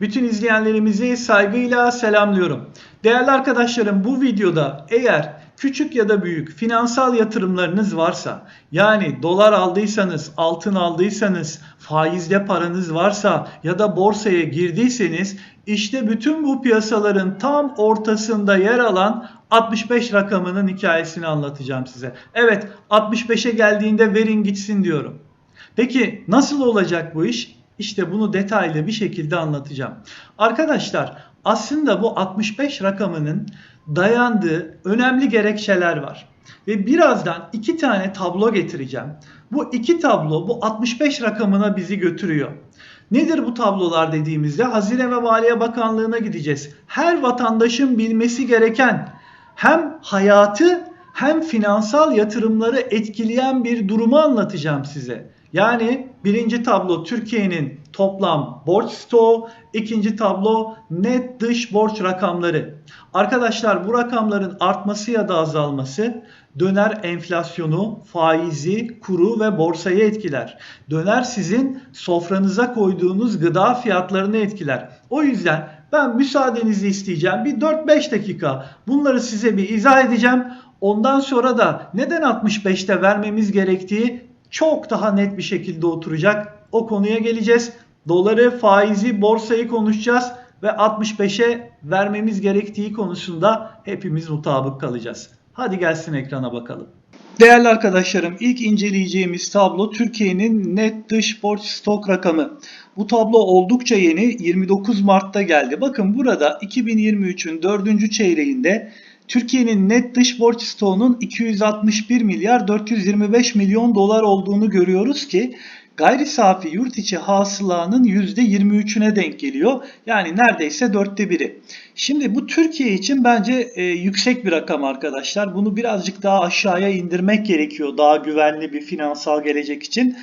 Bütün izleyenlerimizi saygıyla selamlıyorum. Değerli arkadaşlarım bu videoda eğer küçük ya da büyük finansal yatırımlarınız varsa yani dolar aldıysanız, altın aldıysanız, faizde paranız varsa ya da borsaya girdiyseniz işte bütün bu piyasaların tam ortasında yer alan 65 rakamının hikayesini anlatacağım size. Evet 65'e geldiğinde verin gitsin diyorum. Peki nasıl olacak bu iş? İşte bunu detaylı bir şekilde anlatacağım. Arkadaşlar aslında bu 65 rakamının dayandığı önemli gerekçeler var. Ve birazdan iki tane tablo getireceğim. Bu iki tablo bu 65 rakamına bizi götürüyor. Nedir bu tablolar dediğimizde Hazine ve Maliye Bakanlığı'na gideceğiz. Her vatandaşın bilmesi gereken hem hayatı hem finansal yatırımları etkileyen bir durumu anlatacağım size. Yani birinci tablo Türkiye'nin toplam borç stoğu, ikinci tablo net dış borç rakamları. Arkadaşlar bu rakamların artması ya da azalması döner enflasyonu, faizi, kuru ve borsayı etkiler. Döner sizin sofranıza koyduğunuz gıda fiyatlarını etkiler. O yüzden ben müsaadenizi isteyeceğim. Bir 4-5 dakika bunları size bir izah edeceğim. Ondan sonra da neden 65'te vermemiz gerektiği çok daha net bir şekilde oturacak. O konuya geleceğiz. Doları, faizi, borsayı konuşacağız ve 65'e vermemiz gerektiği konusunda hepimiz mutabık kalacağız. Hadi gelsin ekrana bakalım. Değerli arkadaşlarım ilk inceleyeceğimiz tablo Türkiye'nin net dış borç stok rakamı. Bu tablo oldukça yeni 29 Mart'ta geldi. Bakın burada 2023'ün 4. çeyreğinde Türkiye'nin net dış borç stoğunun 261 milyar 425 milyon dolar olduğunu görüyoruz ki gayri safi yurt içi hasılanın %23'üne denk geliyor. Yani neredeyse dörtte biri. Şimdi bu Türkiye için bence e, yüksek bir rakam arkadaşlar. Bunu birazcık daha aşağıya indirmek gerekiyor daha güvenli bir finansal gelecek için.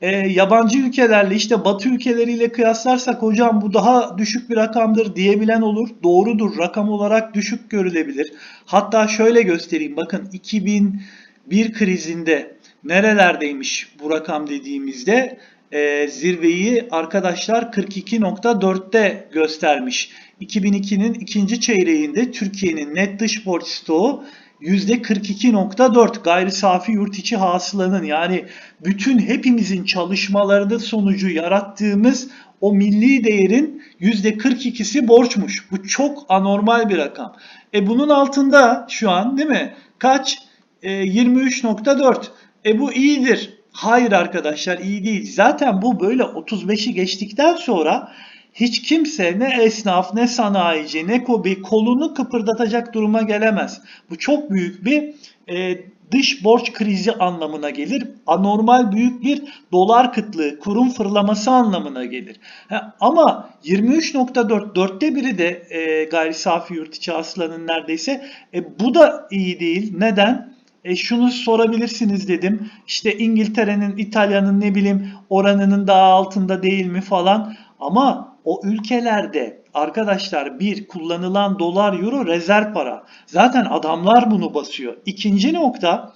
E, yabancı ülkelerle işte batı ülkeleriyle kıyaslarsak hocam bu daha düşük bir rakamdır diyebilen olur. Doğrudur rakam olarak düşük görülebilir. Hatta şöyle göstereyim bakın 2001 krizinde nerelerdeymiş bu rakam dediğimizde e, zirveyi arkadaşlar 42.4'te göstermiş. 2002'nin ikinci çeyreğinde Türkiye'nin net dış borç stoğu %42.4 gayri safi yurt içi hasılanın yani bütün hepimizin çalışmalarının sonucu yarattığımız o milli değerin %42'si borçmuş. Bu çok anormal bir rakam. E bunun altında şu an değil mi? Kaç? E, 23.4. E bu iyidir. Hayır arkadaşlar iyi değil. Zaten bu böyle 35'i geçtikten sonra hiç kimse ne esnaf ne sanayici ne kobi kolunu kıpırdatacak duruma gelemez. Bu çok büyük bir e, dış borç krizi anlamına gelir. Anormal büyük bir dolar kıtlığı, kurum fırlaması anlamına gelir. Ha, ama 23.4 dörtte biri de e, gayri safi yurt içi hasılanın neredeyse. E, bu da iyi değil. Neden? E şunu sorabilirsiniz dedim. İşte İngiltere'nin, İtalya'nın ne bileyim oranının daha altında değil mi falan. Ama o ülkelerde arkadaşlar bir kullanılan dolar euro rezerv para. Zaten adamlar bunu basıyor. İkinci nokta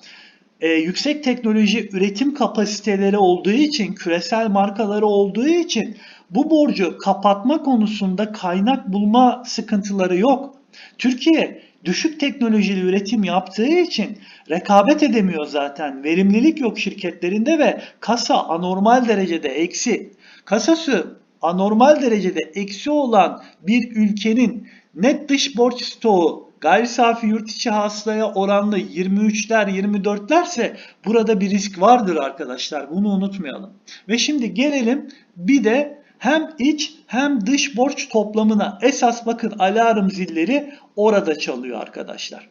e, yüksek teknoloji üretim kapasiteleri olduğu için, küresel markaları olduğu için bu borcu kapatma konusunda kaynak bulma sıkıntıları yok. Türkiye düşük teknolojili üretim yaptığı için rekabet edemiyor zaten. Verimlilik yok şirketlerinde ve kasa anormal derecede eksi. Kasası anormal derecede eksi olan bir ülkenin net dış borç stoğu gayri safi yurt içi hasılaya oranlı 23'ler 24'lerse burada bir risk vardır arkadaşlar. Bunu unutmayalım. Ve şimdi gelelim bir de hem iç hem dış borç toplamına esas bakın alarm zilleri orada çalıyor arkadaşlar.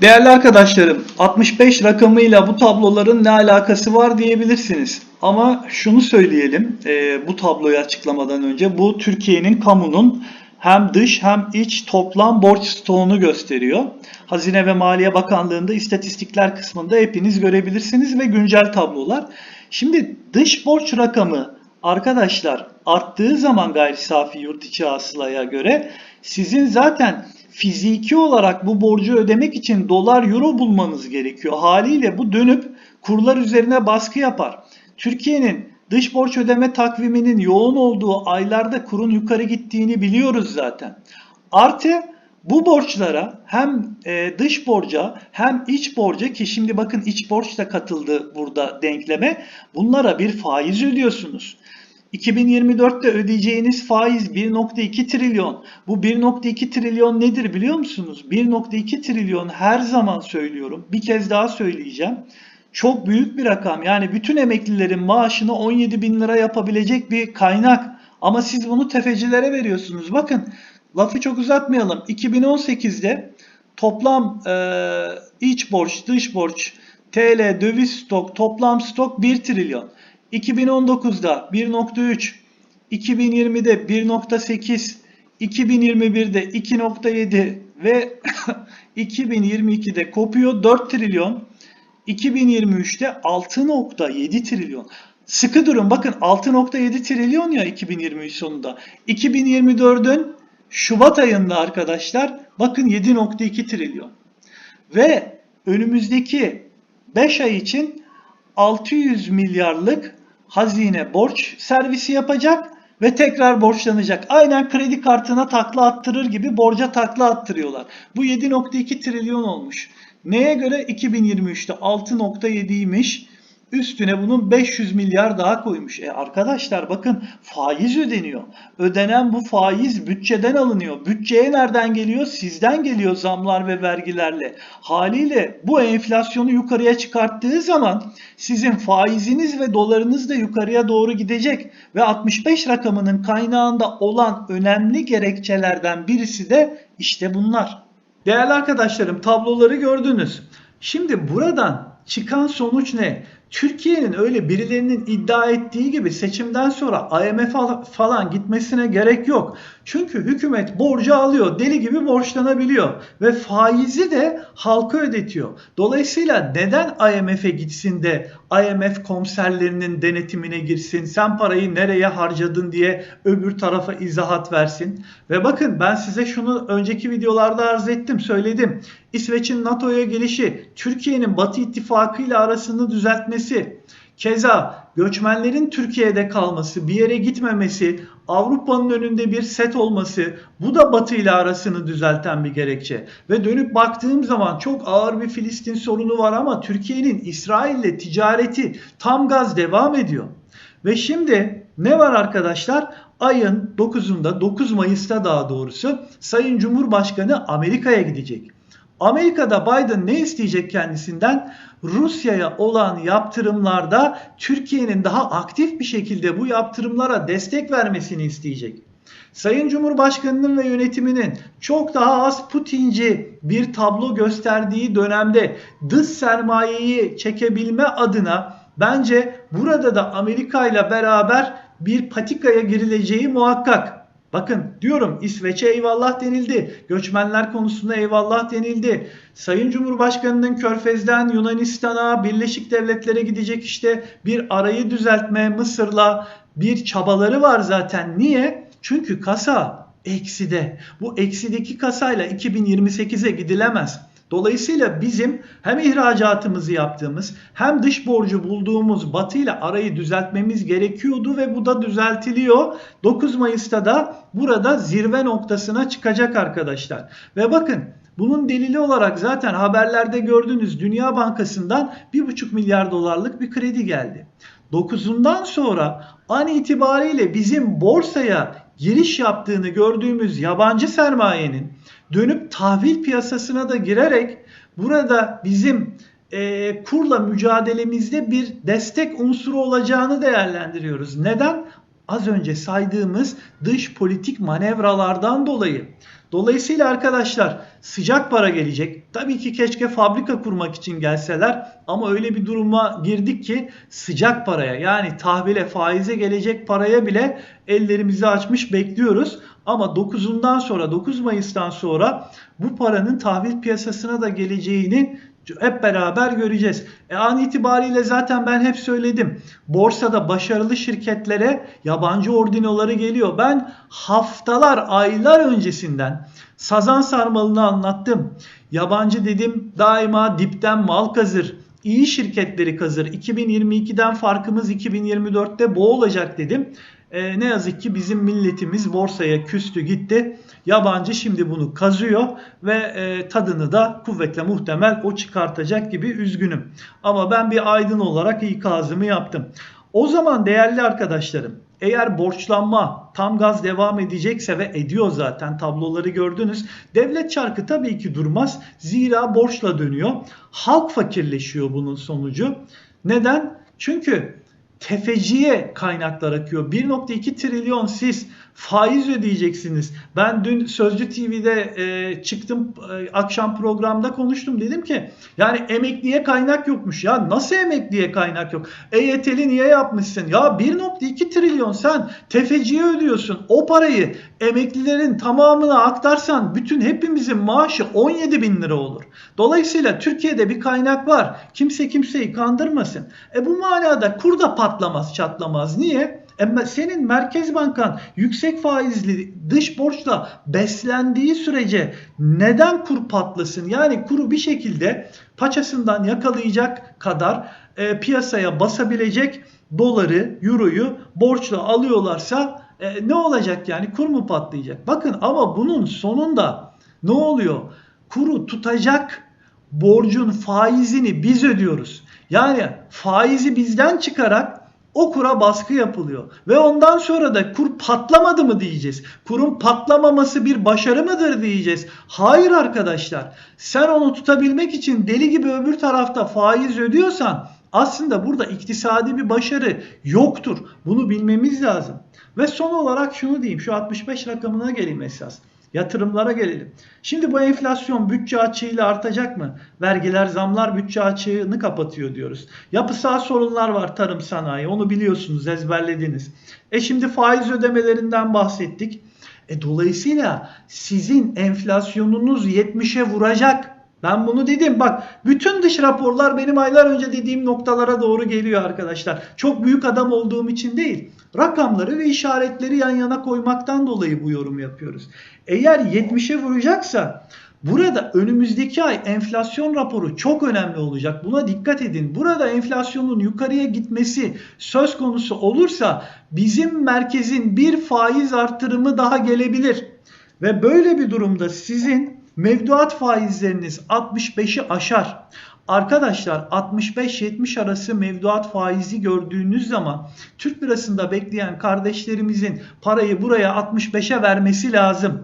Değerli arkadaşlarım 65 rakamıyla bu tabloların ne alakası var diyebilirsiniz. Ama şunu söyleyelim e, bu tabloyu açıklamadan önce bu Türkiye'nin kamunun hem dış hem iç toplam borç stoğunu gösteriyor. Hazine ve Maliye Bakanlığı'nda istatistikler kısmında hepiniz görebilirsiniz ve güncel tablolar. Şimdi dış borç rakamı arkadaşlar arttığı zaman gayri safi yurt içi hasılaya göre sizin zaten fiziki olarak bu borcu ödemek için dolar euro bulmanız gerekiyor. Haliyle bu dönüp kurlar üzerine baskı yapar. Türkiye'nin Dış borç ödeme takviminin yoğun olduğu aylarda kurun yukarı gittiğini biliyoruz zaten. Artı bu borçlara hem e, dış borca hem iç borca ki şimdi bakın iç borç da katıldı burada denkleme. Bunlara bir faiz ödüyorsunuz. 2024'te ödeyeceğiniz faiz 1.2 trilyon. Bu 1.2 trilyon nedir biliyor musunuz? 1.2 trilyon her zaman söylüyorum. Bir kez daha söyleyeceğim. Çok büyük bir rakam. Yani bütün emeklilerin maaşını 17 bin lira yapabilecek bir kaynak. Ama siz bunu tefecilere veriyorsunuz. Bakın lafı çok uzatmayalım. 2018'de toplam e, iç borç, dış borç, TL, döviz stok, toplam stok 1 trilyon. 2019'da 1.3, 2020'de 1.8, 2021'de 2.7 ve 2022'de kopuyor 4 trilyon. 2023'te 6.7 trilyon. Sıkı durun bakın 6.7 trilyon ya 2023 sonunda. 2024'ün Şubat ayında arkadaşlar bakın 7.2 trilyon. Ve önümüzdeki 5 ay için 600 milyarlık hazine borç servisi yapacak ve tekrar borçlanacak. Aynen kredi kartına takla attırır gibi borca takla attırıyorlar. Bu 7.2 trilyon olmuş. Neye göre 2023'te 6.7'ymiş. Üstüne bunun 500 milyar daha koymuş. E arkadaşlar bakın faiz ödeniyor. Ödenen bu faiz bütçeden alınıyor. Bütçeye nereden geliyor? Sizden geliyor zamlar ve vergilerle. Haliyle bu enflasyonu yukarıya çıkarttığı zaman sizin faiziniz ve dolarınız da yukarıya doğru gidecek. Ve 65 rakamının kaynağında olan önemli gerekçelerden birisi de işte bunlar. Değerli arkadaşlarım tabloları gördünüz. Şimdi buradan çıkan sonuç ne? Türkiye'nin öyle birilerinin iddia ettiği gibi seçimden sonra IMF falan gitmesine gerek yok. Çünkü hükümet borcu alıyor, deli gibi borçlanabiliyor ve faizi de halka ödetiyor. Dolayısıyla neden IMF'e gitsin de IMF komiserlerinin denetimine girsin, sen parayı nereye harcadın diye öbür tarafa izahat versin. Ve bakın ben size şunu önceki videolarda arz ettim, söyledim. İsveç'in NATO'ya gelişi, Türkiye'nin Batı İttifakı ile arasını düzeltmesi, keza göçmenlerin Türkiye'de kalması, bir yere gitmemesi, Avrupa'nın önünde bir set olması, bu da Batı ile arasını düzelten bir gerekçe. Ve dönüp baktığım zaman çok ağır bir Filistin sorunu var ama Türkiye'nin İsrail'le ticareti tam gaz devam ediyor. Ve şimdi ne var arkadaşlar? Ayın 9'unda 9 Mayıs'ta daha doğrusu Sayın Cumhurbaşkanı Amerika'ya gidecek. Amerika'da Biden ne isteyecek kendisinden? Rusya'ya olan yaptırımlarda Türkiye'nin daha aktif bir şekilde bu yaptırımlara destek vermesini isteyecek. Sayın Cumhurbaşkanı'nın ve yönetiminin çok daha az Putinci bir tablo gösterdiği dönemde dış sermayeyi çekebilme adına bence burada da Amerika ile beraber bir patikaya girileceği muhakkak. Bakın diyorum İsveç'e eyvallah denildi. Göçmenler konusunda eyvallah denildi. Sayın Cumhurbaşkanı'nın Körfez'den Yunanistan'a, Birleşik Devletlere gidecek işte bir arayı düzeltme Mısır'la bir çabaları var zaten. Niye? Çünkü kasa ekside. Bu eksideki kasayla 2028'e gidilemez. Dolayısıyla bizim hem ihracatımızı yaptığımız hem dış borcu bulduğumuz Batı ile arayı düzeltmemiz gerekiyordu ve bu da düzeltiliyor. 9 Mayıs'ta da burada zirve noktasına çıkacak arkadaşlar. Ve bakın bunun delili olarak zaten haberlerde gördüğünüz Dünya Bankası'ndan 1,5 milyar dolarlık bir kredi geldi. 9'undan sonra an itibariyle bizim borsaya giriş yaptığını gördüğümüz yabancı sermayenin dönüp tahvil piyasasına da girerek burada bizim e, kurla mücadelemizde bir destek unsuru olacağını değerlendiriyoruz. Neden? Az önce saydığımız dış politik manevralardan dolayı. Dolayısıyla arkadaşlar sıcak para gelecek. Tabii ki keşke fabrika kurmak için gelseler ama öyle bir duruma girdik ki sıcak paraya yani tahvile faize gelecek paraya bile ellerimizi açmış bekliyoruz. Ama 9'undan sonra 9 Mayıs'tan sonra bu paranın tahvil piyasasına da geleceğini hep beraber göreceğiz. E an itibariyle zaten ben hep söyledim. Borsada başarılı şirketlere yabancı ordinoları geliyor. Ben haftalar, aylar öncesinden sazan sarmalını anlattım. Yabancı dedim daima dipten mal kazır. iyi şirketleri kazır. 2022'den farkımız 2024'te bu olacak dedim. E, ne yazık ki bizim milletimiz borsaya küstü gitti. Yabancı şimdi bunu kazıyor ve e, tadını da kuvvetle muhtemel o çıkartacak gibi üzgünüm. Ama ben bir aydın olarak ikazımı yaptım. O zaman değerli arkadaşlarım eğer borçlanma tam gaz devam edecekse ve ediyor zaten tabloları gördünüz. Devlet çarkı tabii ki durmaz. Zira borçla dönüyor. Halk fakirleşiyor bunun sonucu. Neden? Çünkü tefeciye kaynaklar akıyor. 1.2 trilyon siz faiz ödeyeceksiniz. Ben dün Sözcü TV'de e, çıktım e, akşam programda konuştum. Dedim ki yani emekliye kaynak yokmuş. Ya nasıl emekliye kaynak yok? EYT'li niye yapmışsın? Ya 1.2 trilyon sen tefeciye ödüyorsun. O parayı emeklilerin tamamına aktarsan bütün hepimizin maaşı 17 bin lira olur. Dolayısıyla Türkiye'de bir kaynak var. Kimse kimseyi kandırmasın. E bu manada kur da patlamaz çatlamaz. Niye? Ama senin Merkez Bankan yüksek faizli dış borçla beslendiği sürece neden kur patlasın? Yani kuru bir şekilde paçasından yakalayacak kadar e, piyasaya basabilecek doları, euroyu borçla alıyorlarsa e, ne olacak yani? Kur mu patlayacak? Bakın ama bunun sonunda ne oluyor? Kuru tutacak borcun faizini biz ödüyoruz. Yani faizi bizden çıkarak o kura baskı yapılıyor. Ve ondan sonra da kur patlamadı mı diyeceğiz. Kurun patlamaması bir başarı mıdır diyeceğiz. Hayır arkadaşlar. Sen onu tutabilmek için deli gibi öbür tarafta faiz ödüyorsan aslında burada iktisadi bir başarı yoktur. Bunu bilmemiz lazım. Ve son olarak şunu diyeyim. Şu 65 rakamına geleyim esas. Yatırımlara gelelim. Şimdi bu enflasyon bütçe açığıyla artacak mı? Vergiler, zamlar bütçe açığını kapatıyor diyoruz. Yapısal sorunlar var tarım sanayi. Onu biliyorsunuz, ezberlediniz. E şimdi faiz ödemelerinden bahsettik. E dolayısıyla sizin enflasyonunuz 70'e vuracak. Ben bunu dedim. Bak bütün dış raporlar benim aylar önce dediğim noktalara doğru geliyor arkadaşlar. Çok büyük adam olduğum için değil. Rakamları ve işaretleri yan yana koymaktan dolayı bu yorum yapıyoruz. Eğer 70'e vuracaksa Burada önümüzdeki ay enflasyon raporu çok önemli olacak. Buna dikkat edin. Burada enflasyonun yukarıya gitmesi söz konusu olursa bizim merkezin bir faiz arttırımı daha gelebilir. Ve böyle bir durumda sizin mevduat faizleriniz 65'i aşar. Arkadaşlar 65-70 arası mevduat faizi gördüğünüz zaman Türk lirasında bekleyen kardeşlerimizin parayı buraya 65'e vermesi lazım.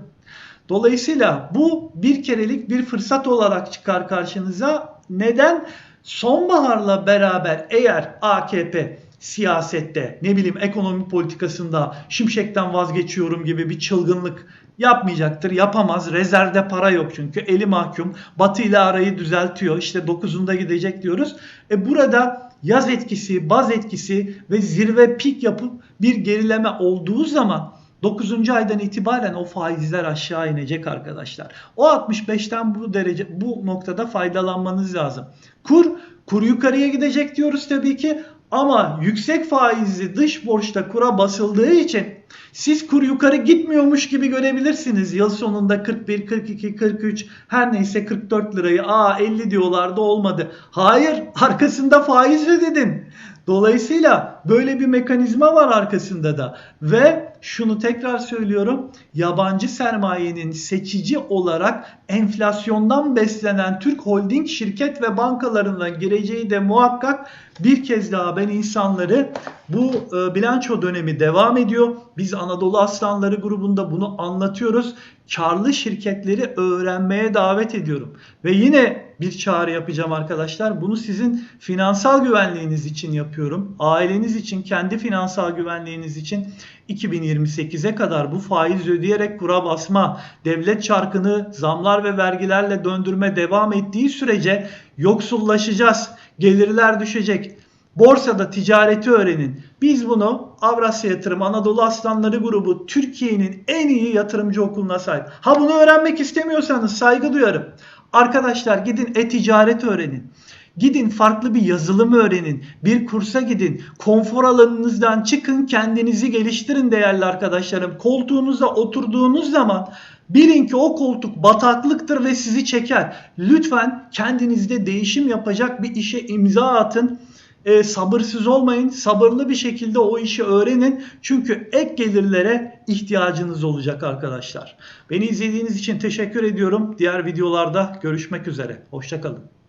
Dolayısıyla bu bir kerelik bir fırsat olarak çıkar karşınıza. Neden? Sonbaharla beraber eğer AKP siyasette ne bileyim ekonomi politikasında şimşekten vazgeçiyorum gibi bir çılgınlık yapmayacaktır. Yapamaz. Rezervde para yok çünkü. Eli mahkum. Batı ile arayı düzeltiyor. İşte 9'unda gidecek diyoruz. E burada yaz etkisi, baz etkisi ve zirve pik yapıp bir gerileme olduğu zaman 9. aydan itibaren o faizler aşağı inecek arkadaşlar. O 65'ten bu derece bu noktada faydalanmanız lazım. Kur kur yukarıya gidecek diyoruz tabii ki ama yüksek faizli dış borçta kura basıldığı için siz kur yukarı gitmiyormuş gibi görebilirsiniz. Yıl sonunda 41, 42, 43 her neyse 44 lirayı aa 50 diyorlardı olmadı. Hayır arkasında faiz ödedin. Dolayısıyla böyle bir mekanizma var arkasında da ve şunu tekrar söylüyorum. Yabancı sermayenin seçici olarak enflasyondan beslenen Türk holding şirket ve bankalarına gireceği de muhakkak bir kez daha ben insanları bu e, bilanço dönemi devam ediyor. Biz Anadolu Aslanları grubunda bunu anlatıyoruz. Karlı şirketleri öğrenmeye davet ediyorum. Ve yine bir çağrı yapacağım arkadaşlar. Bunu sizin finansal güvenliğiniz için yapıyorum. Aileniz için, kendi finansal güvenliğiniz için 2028'e kadar bu faiz ödeyerek kura basma, devlet çarkını zamlar ve vergilerle döndürme devam ettiği sürece yoksullaşacağız. Gelirler düşecek. Borsada ticareti öğrenin. Biz bunu Avrasya Yatırım Anadolu Aslanları grubu Türkiye'nin en iyi yatırımcı okuluna sahip. Ha bunu öğrenmek istemiyorsanız saygı duyarım. Arkadaşlar gidin e-ticaret öğrenin. Gidin farklı bir yazılım öğrenin. Bir kursa gidin. Konfor alanınızdan çıkın. Kendinizi geliştirin değerli arkadaşlarım. Koltuğunuza oturduğunuz zaman bilin ki o koltuk bataklıktır ve sizi çeker. Lütfen kendinizde değişim yapacak bir işe imza atın. E, sabırsız olmayın. Sabırlı bir şekilde o işi öğrenin. Çünkü ek gelirlere ihtiyacınız olacak arkadaşlar. Beni izlediğiniz için teşekkür ediyorum. Diğer videolarda görüşmek üzere. Hoşçakalın.